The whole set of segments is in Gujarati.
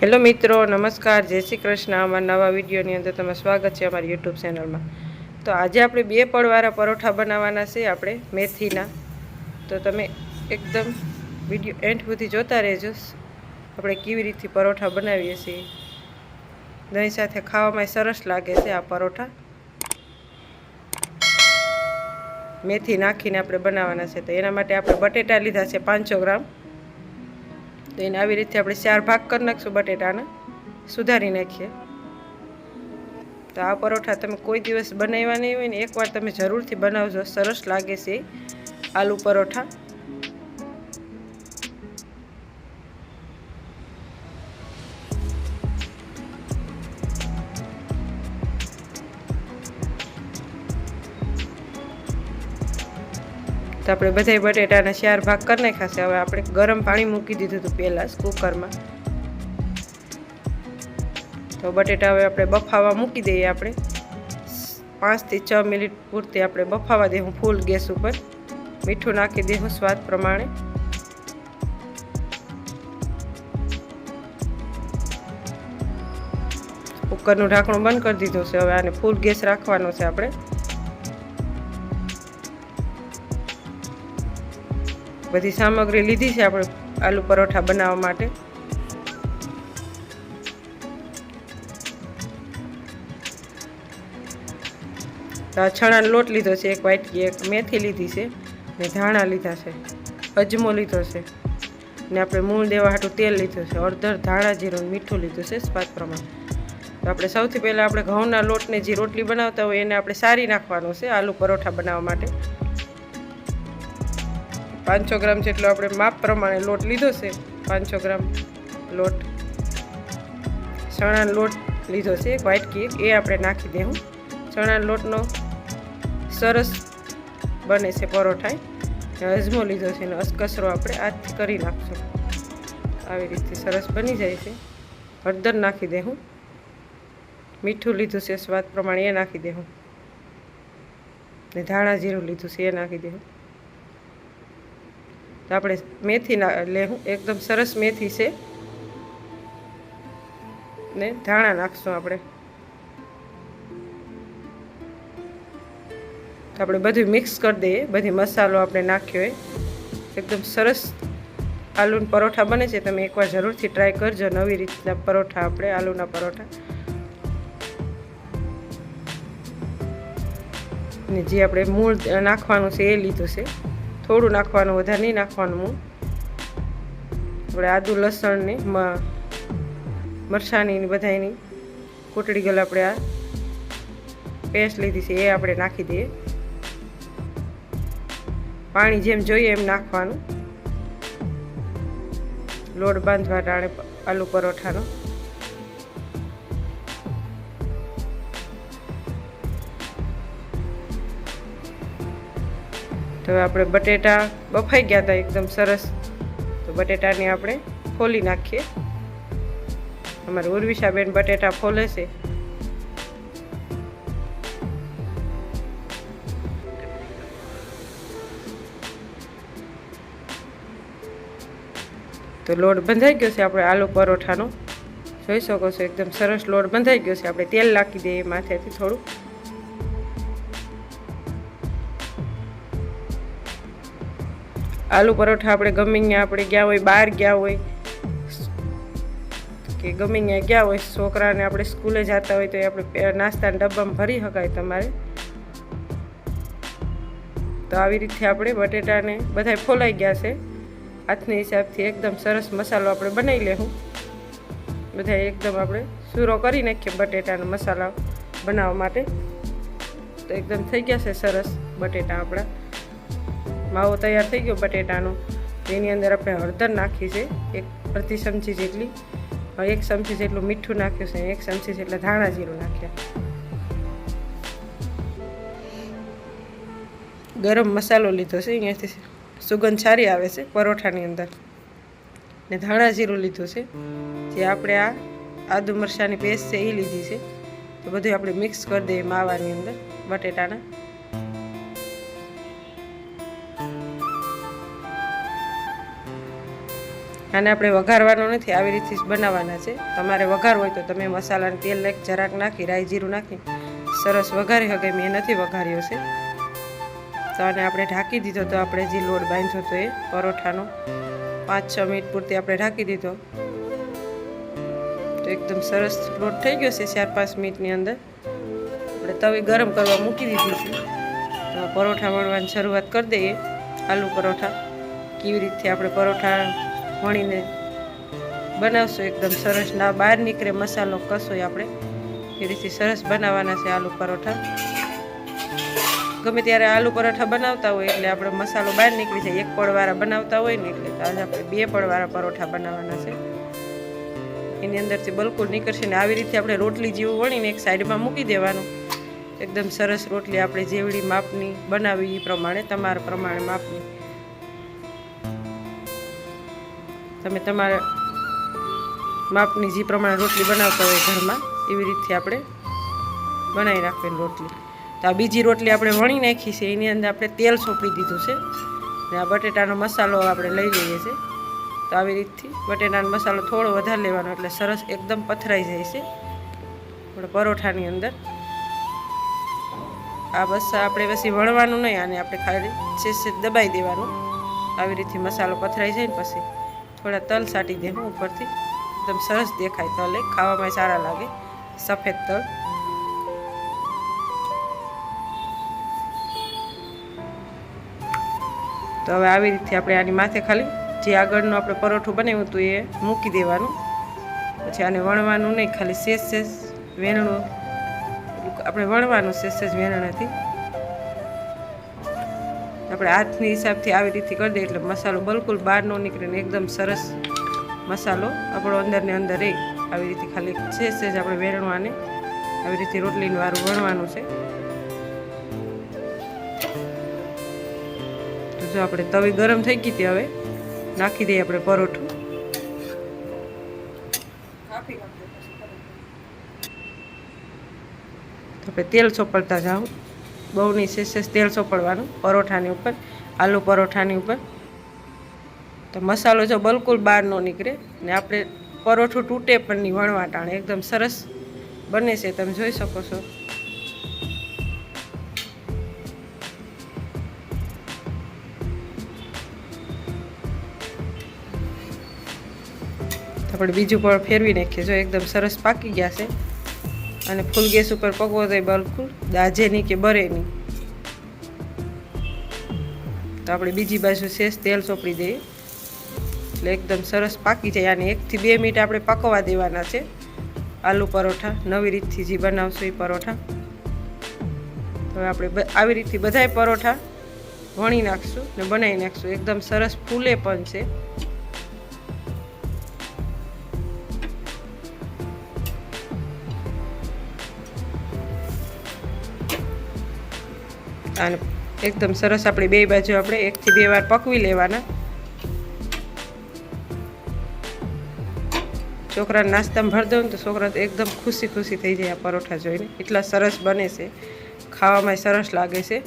હેલો મિત્રો, નમસ્કાર, જય શ્રી કૃષ્ણ. અમારા નવા વિડીયોની અંદર તમારું સ્વાગત છે અમારી યુટ્યુબ ચેનલમાં. તો આજે આપણે બે પડવાળા પરોઠા બનાવવાના છે આપણે, મેથીના. તો તમે એકદમ વીડિયો એન્ડ સુધી જોતા રહેજો. આપણે કેવી રીતથી પરોઠા બનાવીએ છીએ. દહીં સાથે ખાવામાં સરસ લાગે છે આ પરોઠા. મેથી નાખીને આપણે બનાવવાના છે. તો એના માટે આપણે બટેટા લીધા છે પાંચસો ગ્રામ. તો એને આવી રીતે આપણે ચાર ભાગ કરી નાખશું બટેટાને. સુધારી નાખીએ. તો આ પરોઠા તમે કોઈ દિવસ બનાવ્યા નહીં હોય ને એકવાર તમે જરૂરથી બનાવજો. સરસ લાગે છે આલુ પરોઠા. તો આપણે બધાય બટેટાના ચાર ભાગ કરી નાખ્યા છે. હવે આપણે ગરમ પાણી મૂકી દીધું હતું પહેલાં કુકરમાં. તો બટેટા હવે આપણે બફાવા મૂકી દઈએ આપણે. પાંચથી છ મિનિટ પૂરતી આપણે બફાવા દઈશું ફૂલ ગેસ ઉપર મીઠું નાખી દઈએ સ્વાદ પ્રમાણે. કુકરનું ઢાંકણું બંધ કરી દીધું છે. હવે આને ફૂલ ગેસ રાખવાનો છે આપણે. બધી સામગ્રી લીધી છે આપણે આલુ પરોઠા બનાવવા માટે. તો છણાનો લોટ લીધો છે, એક વાટકી, એક મેથી લીધી છે, ને ધાણા લીધા છે, અજમો લીધો છે, ને આપણે મૂળ દેવા હાટું તેલ લીધું છે અડધર ધાણા જીરું મીઠું લીધું છે, સ્વાદ પ્રમાણે. તો આપણે સૌથી પહેલાં આપણે ઘઉંના લોટને જે રોટલી બનાવતા હોય એને આપણે સારી નાખવાનું છે આલુ પરોઠા બનાવવા માટે. પાંચસો ગ્રામ જેટલો આપણે માપ પ્રમાણે લોટ લીધો છે. પાંચસો ગ્રામ લોટ. ચણાનો લોટ લીધો છે, એક વાટકી એ આપણે નાખી દેવું ચણાના લોટનો સરસ બને છે પરોઠા. અજમો લીધો છે અને અસકસરો આપણે આજથી કરી નાખશું. આવી રીતે સરસ બની જાય છે. હળદર નાખી દેવું મીઠું લીધું છે, સ્વાદ પ્રમાણે એ નાખી દેવું ને ધાણા જીરું લીધું છે, એ નાખી દેવું તો આપણે મેથીના લેવું એકદમ સરસ મેથી છે. ને ધાણા નાખશું આપણે. આપણે બધું મિક્સ કરી દઈએ. બધી મસાલો આપણે નાખ્યો હોય. એકદમ સરસ આલુના પરોઠા બને છે. તમે એકવાર જરૂરથી ટ્રાય કરજો નવી રીતના પરોઠા આપણે, આલુના પરોઠા. ને જે આપણે મૂળ નાખવાનું છે એ લીધું છે. થોડું નાખવાનું, વધારે નહીં નાખવાનું હું. આપણે આદુ લસણની મરસાની બધાની કૂટડી ગયેલ આપણે આ પેસ્ટ લીધી છે, એ આપણે નાખી દઈએ. પાણી જેમ જોઈએ એમ નાખવાનું. લોટ બાંધવા ટાણે આલુ પરોઠાનો. હવે આપણે બટેટા બફાઈ ગયા હતા એકદમ સરસ. તો બટેટાને આપણે ફોલી નાખીએ. અમારી ઉર્વિશાબેન બટેટા ફોલે છે. તો લોટ બંધાઈ ગયો છે આપણે આલુ પરોઠાનો. જોઈ શકો છો, એકદમ સરસ લોટ બંધાઈ ગયો છે. આપણે તેલ નાખી દઈએ માથેથી થોડું. આલુ પરોઠા આપણે ગમે ત્યાં આપણે ગયા હોય, બહાર ગયા હોય. કે ગમે ત્યાં ગયા હોય, છોકરાને આપણે સ્કૂલે જતા હોય તો એ આપણે નાસ્તાના ડબ્બામાં ભરી શકાય તમારે. તો આવી રીતે આપણે બટેટાને બધાય ફોલાઈ ગયા છે. હાથની હિસાબથી એકદમ સરસ મસાલો આપણે બનાવી લેવું બધા એકદમ આપણે સૂરો કરી નાખીએ બટેટાનો મસાલા બનાવવા માટે. તો એકદમ થઈ ગયા છે સરસ બટેટા આપણા. માવો તૈયાર થઈ ગયો બટેટાનો. એની અંદર આપણે હળદર નાખી છે, એક પ્રતિ ચમચી જેટલી. એક ચમચી જેટલું મીઠું નાખ્યું છે, એક ચમચી જેટલા ધાણા જીરું નાખ્યા. ગરમ મસાલો લીધો છે, અહીંયાથી સુગંધ સારી આવે છે પરોઠાની અંદર. ને ધાણા જીરું લીધું છે, જે આપણે આ આદુ મરચાંની પેસ્ટ છે એ લીધી છે. તો બધું આપણે મિક્સ કરી દઈએ માવાની અંદર બટેટાના. આને આપણે વઘારવાનો નથી, આવી રીતે જ બનાવવાના છે. તમારે વઘાર હોય તો તમે મસાલાને તેલ એક જરાક નાખી, રાઈ જીરું નાખી, સરસ વઘારી શકે મેં નથી વઘાર્યો છે. તો આને આપણે ઢાંકી દીધો તો આપણે જે લોટ બાંધ્યો હતો એ પરોઠાનો, પાંચ છ મિનિટ પૂરતી આપણે ઢાંકી દીધો. તો એકદમ સરસ લોટ થઈ ગયો છે, ચાર પાંચ મિનિટની અંદર. આપણે તવી ગરમ કરવા મૂકી દીધી છે. તો પરોઠા વણવાની શરૂઆત કરી દઈએ, આલુ પરોઠા. કેવી રીતથી આપણે પરોઠા વણીને બનાવશું એકદમ સરસ. ના બહાર નીકળે મસાલો કશોય આપણે. એ રીતે સરસ બનાવવાના છે આલુ પરોઠા. ગમે ત્યારે આલુ પરોઠા બનાવતા હોય એટલે આપણે મસાલો બહાર નીકળી જાય. એક પળવાળા બનાવતા હોય ને એટલે આજે આપણે બે પળવાળા પરોઠા બનાવવાના છે. એની અંદરથી બલકુલ નીકળશે ને આવી રીતે આપણે રોટલી જેવું વણીને એક સાઈડમાં મૂકી દેવાનું. એકદમ સરસ રોટલી આપણે જેવડી માપની બનાવી એ પ્રમાણે, તમારા પ્રમાણે માપની. તમે તમારા માપની જે પ્રમાણે રોટલી બનાવતા હોય ઘરમાં, એવી રીતે આપણે બનાવી રાખવાની રોટલી. તો આ બીજી રોટલી આપણે વણી નાખી છે, એની અંદર આપણે તેલ સોંપી દીધું છે. અને આ બટેટાનો મસાલો આપણે લઈ લઈએ છીએ. તો આવી રીતથી બટેટાનો મસાલો થોડો વધારે લેવાનો, એટલે સરસ એકદમ પથરાઈ જાય છે. પરોઠાની અંદર. આ બસ આપણે પછી વણવાનું નહીં, આને આપણે ખાલી છે દબાઈ દેવાનું. આવી રીતે મસાલો પથરાઈ જાય ને પછી. થોડા તલ સાટી દેવું ઉપરથી. એકદમ સરસ દેખાય તલ એ ખાવામાં સારા લાગે. સફેદ તલ. તો હવે આવી રીતે આપણે આની માથે ખાલી જે આગળનું આપણે પરોઠું બનાવ્યું હતું એ મૂકી દેવાનું. પછી આને વણવાનું નહીં, ખાલી શેષ શેષ વેણણું. આપણે વણવાનું શેષ શેષ વેણણાથી. આપણે હાથની હિસાબથી આવી રીતે કરી દઈએ એટલે મસાલો બિલકુલ બહાર ન નીકળે ને એકદમ સરસ મસાલો આપણો અંદરને અંદર રહે આવી રીતે ખાલી છે જ આપણે વેરણવાને. આવી રીતે રોટલીનું વારું વણવાનું છે. તો જો આપણે તવી ગરમ થઈ ગઈ હતી હવે, નાખી દઈએ આપણે પરોઠું. આપણે તેલ ચોપડતા જાઓ. બહુ નહીં તેલ સોપડવાનું, પરોઠાની ઉપર, આલુ પરોઠાની ઉપર. તો મસાલો જો બિલકુલ બહાર ન નીકળે ને આપણે પરોઠું તૂટે પણ નહીં, વણવા ટાણે. એકદમ સરસ બને છે, તમે જોઈ શકો છો. આપણે બીજું પણ ફેરવી નાખીએ. જો એકદમ સરસ પાકી ગયા છે. અને ફૂલ ગેસ ઉપર પકવો તો બિલકુલ દાજે નહીં કે બરે નહીં. તો આપણે બીજી બાજુ શેષ તેલ ચોપડી દઈએ. એટલે એકદમ સરસ પાકી જાય. અને એકથી બે મિનિટ આપણે પકવા દેવાના છે. આલુ પરોઠા નવી રીતથી જે બનાવશું એ પરોઠા. હવે આપણે આવી રીતથી બધાય પરોઠા વણી નાખશું ને બનાવી નાખશું. એકદમ સરસ ફૂલે પણ છે. અને એકદમ સરસ આપણે બે બાજુ આપણે એકથી બે વાર પકવી લેવાના. છોકરાને નાસ્તામાં ભરી દઉં તો છોકરા એકદમ ખુશી ખુશી થઈ જાય આ પરોઠા જોઈને. એટલા સરસ બને છે. ખાવામાં સરસ લાગે છે.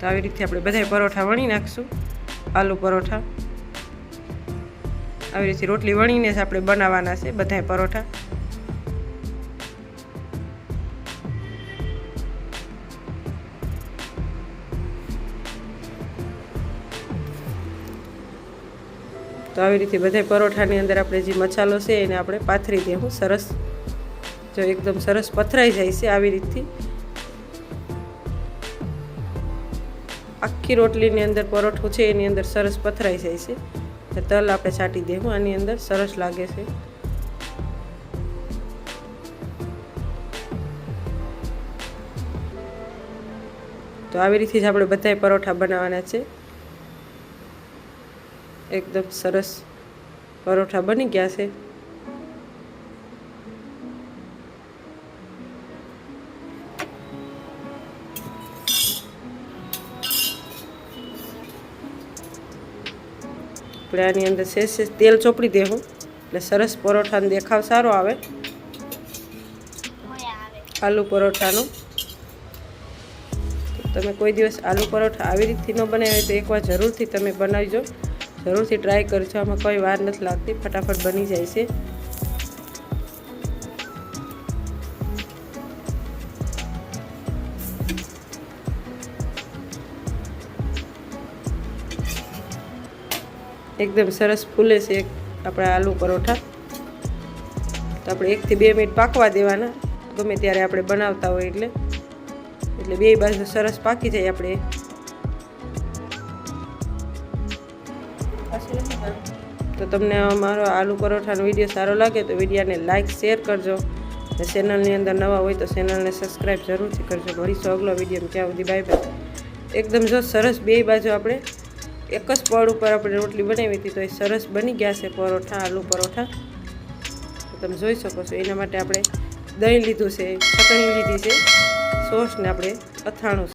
તો આવી રીતે આપણે બધા પરોઠા વણી નાખશું. આલુ પરોઠા. આવી રીતે રોટલી વણીને જ આપણે બનાવવાના છે બધાય પરોઠા. તો આવી રીતે બધા પરોઠાની અંદર આપણે જે મસાલો છે એને આપણે પાથરી દેવું સરસ. જો એકદમ સરસ પથરાઈ જાય છે આવી રીતથી. આખી રોટલીની અંદર પરોઠું છે એની અંદર સરસ પથરાઈ જાય છે. તલ આપણે છાંટી દેવું. આની અંદર સરસ લાગે છે. તો આવી રીતે જ આપણે બધાય પરોઠા બનાવવાના છે. એકદમ સરસ પરોઠા બની ગયા છે. આપણે આની અંદર શેષ તેલ ચોપડી દેવું. એટલે સરસ પરોઠાનો દેખાવ સારો આવે. આલુ પરોઠાનો. તમે કોઈ દિવસ આલુ પરોઠા આવી રીતથી ન બનાવ્યા તો એકવાર જરૂરથી તમે બનાવજો. જરૂરથી ટ્રાય કરજો. આમાં કોઈ વાર નથી લાગતી. ફટાફટ બની જાય છે. એકદમ સરસ ફૂલે છે આપણા આલુ પરોઠા. તો આપણે એકથી બે મિનિટ પાકવા દેવાના. ગમે ત્યારે આપણે બનાવતા હોય એટલે. એટલે બે બાજુ સરસ પાકી જાય આપણે. તો તમને અમારો આલુ પરોઠાનો વીડિયો સારો લાગે તો વિડીયાને લાઇક શેર કરજો. અને ચેનલની અંદર નવા હોય તો ચેનલને સબસ્ક્રાઈબ જરૂરથી કરજો. મળીશું અગલો વીડિયો ત્યાં સુધી બાય બાય. એકદમ જો સરસ બે બાજુ આપણે એક જ પડ ઉપર આપણે રોટલી બનાવી હતી તો એ સરસ બની ગયા છે પરોઠા, આલુ પરોઠા. તમે જોઈ શકો છો, એના માટે આપણે દહીં લીધું છે, ચટણી લીધી છે, સોસને આપણે અથાણું